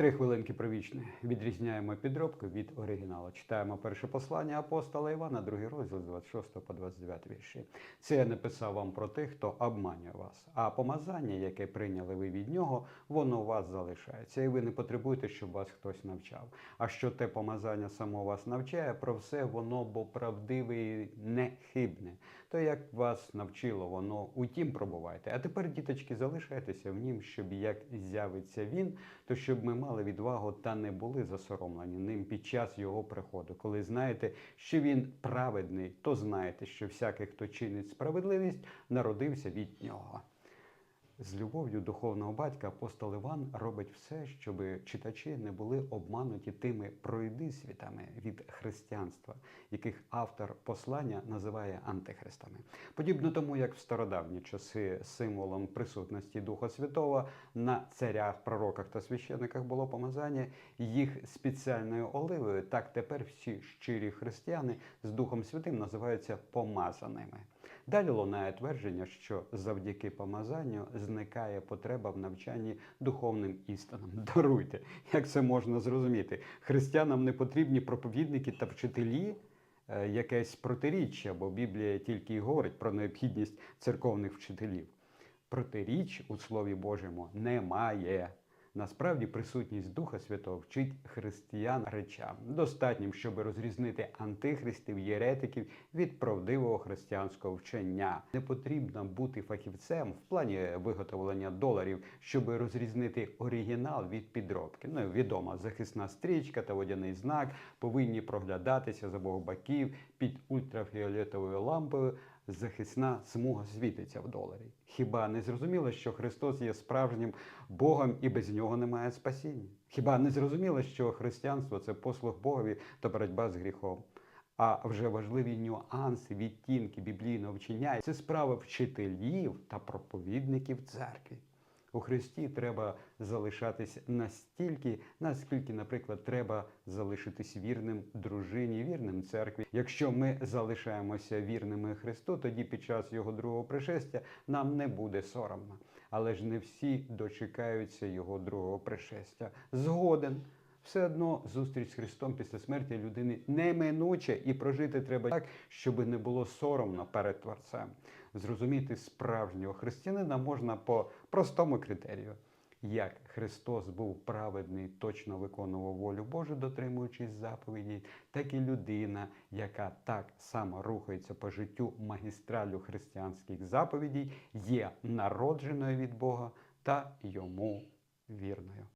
Три хвилинки провічне. Відрізняємо підробку від оригіналу. Читаємо перше послання апостола Івана, другий розділ з 26 по 29 вірші. Це я написав вам про тих, хто обманює вас. А помазання, яке прийняли ви від нього, воно у вас залишається. І ви не потребуєте, щоб вас хтось навчав. А що те помазання само вас навчає, про все воно бо правдиве і не хибне. То як вас навчило, воно утім пробувайте. А тепер, діточки, залишайтеся в нім, щоб як з'явиться він, то щоб ми мали відвагу та не були засоромлені ним під час його приходу. Коли знаєте, що він праведний, то знаєте, що всякий, хто чинить справедливість, народився від нього. З любов'ю духовного батька апостол Іван робить все, щоб читачі не були обмануті тими пройдисвітами від християнства, яких автор послання називає антихристами. Подібно тому, як в стародавні часи символом присутності Духа Святого на царях, пророках та священиках було помазання їх спеціальною оливою, так тепер всі щирі християни з Духом Святим називаються помазаними. Далі лунає твердження, що завдяки помазанню зникає потреба в навчанні духовним істинам. Даруйте, як це можна зрозуміти? Християнам не потрібні проповідники та вчителі. е, Якесь протиріччя, бо Біблія тільки й говорить про необхідність церковних вчителів. Протиріч у Слові Божому немає. Насправді присутність Духа Святого вчить християн речам, достатнім, щоб розрізнити антихристів, єретиків від правдивого християнського вчення. Не потрібно бути фахівцем в плані виготовлення доларів, щоб розрізнити оригінал від підробки. Ну, відома захисна стрічка та водяний знак повинні проглядатися з обох боків під ультрафіолетовою лампою. Захисна смуга світиться в доларі. Хіба не зрозуміло, що Христос є справжнім Богом і без нього немає спасіння? Хіба не зрозуміло, що християнство це послуг Богові та боротьба з гріхом? А вже важливі нюанси, відтінки біблійного вчення це справа вчителів та проповідників церкви. У Христі треба залишатись настільки, наскільки, наприклад, треба залишитись вірним дружині, вірним церкві. Якщо ми залишаємося вірними Христу, тоді під час його другого пришестя нам не буде соромно. Але ж не всі дочекаються його другого пришестя. Згоден. Все одно зустріч з Христом після смерті людини неминуче і прожити треба так, щоб не було соромно перед Творцем. Зрозуміти справжнього християнина можна по простому критерію. Як Христос був праведний, точно виконував волю Божу, дотримуючись заповіді, так і людина, яка так само рухається по життю магістралю християнських заповідей, є народженою від Бога та йому вірною.